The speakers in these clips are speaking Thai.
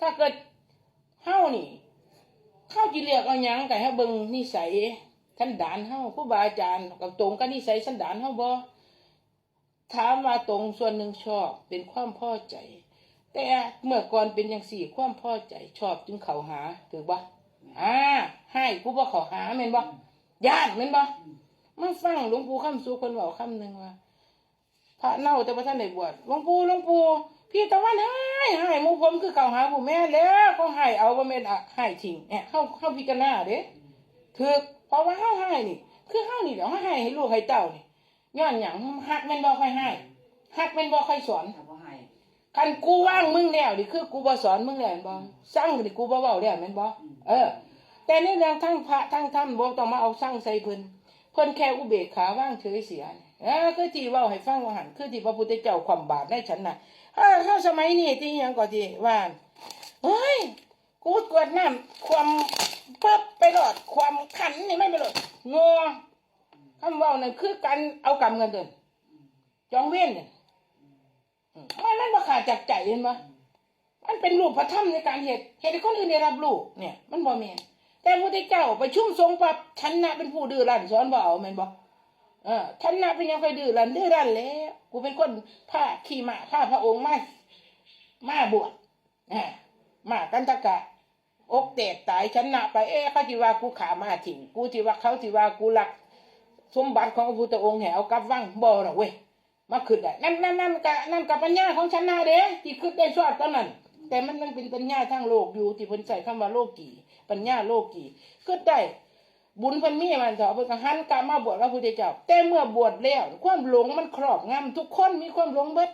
ถ้าเกิดเฮานี่เฮาจิเรียกเอาหยังก็ให้เบิ่งนิสัยสันดานเฮาครูบาอาจารย์ก็ตรงกับนิสัยสันดานเฮาบ่ถามว่าตรงส่วนหนึ่งชอบเป็นความพอใจ แต่เมื่อก่อนเป็นอย่างสี่ความพอใจชอบจึงเข้าหาถือบ่อ่าให้กูบ่เข้าหาแม่นบ่ย่านแม่นบ่มาฟังหลวงปู่คำสุคนเว้าคำหนึงว่าพระเน่าแต่พระท่านได้บวชหลวงปู่หลวงปู่ พี่ตะวันให้ให้หมู่ผมคือเก่าหาผู้แม่แล้วเขาให้เอาว่าแม่นอะให้ทิ้งเนี่ยเข้าเข้าพิจารณาเด้ถือเพราะว่าเฮาให้นี่ คือเฮานี่เดี๋ยวเฮาให้ให้ลูกให้เต้านี่ย้อนหยังฮักแม่นบ่ค่อยให้ฮักแม่นบ่ค่อยสอนถ้าให้คันกูว่างมึงแล้วนี่คือกูบ่สอนมึงแล้วแม่นบ่สั่งนี่กูบ่เว้าแล้วแม่นบ่เออ แต่ในเรื่องทั้งพระทั้งธรรมบ่ต้องมาเอาสั่งใส่เพิ่น เพิ่นแค่อุเบกขาว่างเฉยเสียเออคือที่ว้าให้ฟังว่าหันคือที่พระพุทธเจ้าความบาปในฉันน่ะเออเข้าสมัยนี้ที่ยังก็ที่ว่าเฮ้ยกูกวดน้ำความปึ๊บไปรอดความขันนี่ไม่ไปรอดงัวคำว้านั่นคือการเอากรรมเงินเดินจองเว้นเนี่ยมันมันบ่ขาดจากใจเห็นบ่มันเป็นรูปพระธรรมในการเหตุเหตุคนอื่นได้รับรู้เนี่ย มันบ่แม่น แต่พระพุทธเจ้าไปชุ่มทรงปรับฉันนะเป็นผู้ดื้อรั้นสอนบ่เอาแม่นบ่เออฉันนะเป็นยังค่อยดื้อรั้นดื้อรั้นแล้วกูเป็นคนพาขี่ม้าพาพระองค์มามาบวชอ่ามากันตะกะอกแตกตายฉันนะไปเอ๊ะเขาสิว่ากูขามาทิ้งกูสิว่าเขาสิว่ากูหลัก สมบัติของพระพุทธองค์แหวกับวังบ่หรอกเว้ยมาขึ้นได้นั่นนั่นนั่นกะนั่นกับปัญญาของฉันนาเด้ที่ขึ้นได้ชอบตอนนั้น แต่มันมันเป็นปัญญาทางโลกอยู่ที่เพิ่นใส่คำว่าโลกีปัญญาโลกีขึ้นได้บุญเพิ่นมีมันเถอะเพิ่นก็หันกลับมาบวชพระพุทธเจ้า แต่เมื่อบวชแล้วความหลงมันครอบงำทุกคนมีความหลงเบิด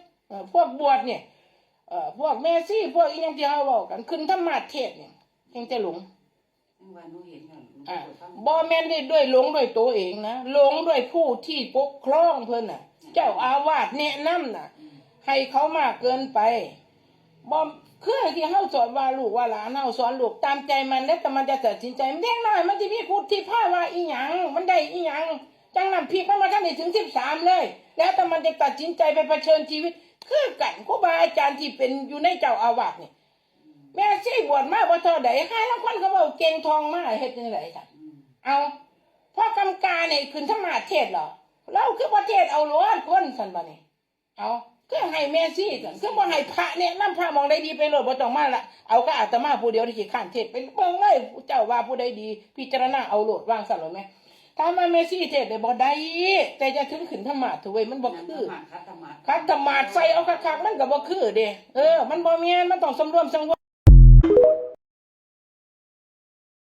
พวกบวชเนี่ยเอ่อพวกแม่ซี่พวกอีหยังที่เฮาเว้ากันขึ้นธรรมาเทศเนี่ยยังจะหลงแต่หนูเห็นนั่นหนูอะเปิดฟังบ่แม่นได้ด้วยหลงด้วยตัวเองนะหลงด้วยผู้ที่ปกครองเพิ่นน่ะ เจ้าอาวาสแนะนำน่ะ ให้เขามากเกินไป บ่คือที่เฮาสอนว่าลูกว่าหลานเฮาสอนลูกตามใจมันแล้วแต่มันจะตัดสินใจมันเด็กน้อยมันสิมีพุทธิภาพว่าอีหยังมันได้อีหยังจังนั้นพี่มันมาทันได้ถึง13เลย แล้วแต่มันจะตัดสินใจไปเผชิญชีวิต คือกันครูบาอาจารย์ที่เป็นอยู่ในเจ้าอาวาสนี่แม่ซี่บวชมาบ่เท่าใดหาลางคนเขาเว้าเก่งทองมาเฮ็ดจังไดจ้ะอืมเอาพ่อกำกาเนี่ยขึ้นธรรมาเทศเหรอเราคือประเทศเอาล้วนคนสันบานี่เอาคือให้แม่ซี่สันคือบ่ให้พระเนี่ยนำพระมองได้ดีไปโลดบ่ต้องมาละเอาก็อาตมาผู้เดียวที่สิข้านเทศเป็นเบิ่งเลยเจ้าว่าผู้ใดดี พิจารณาเอาโลดวางสั่นหรอแม่ถ้ามาแม่ซี่เทศได้บ่ได้แต่จะถึงขึ้นธรรมาถเวยมันบ่คือคัดธรรมะคัดธรรมาใส่เอาคักๆมันก็บ่คือเด้เออ มันบ่แม่นมันต้องสำรวมสังวร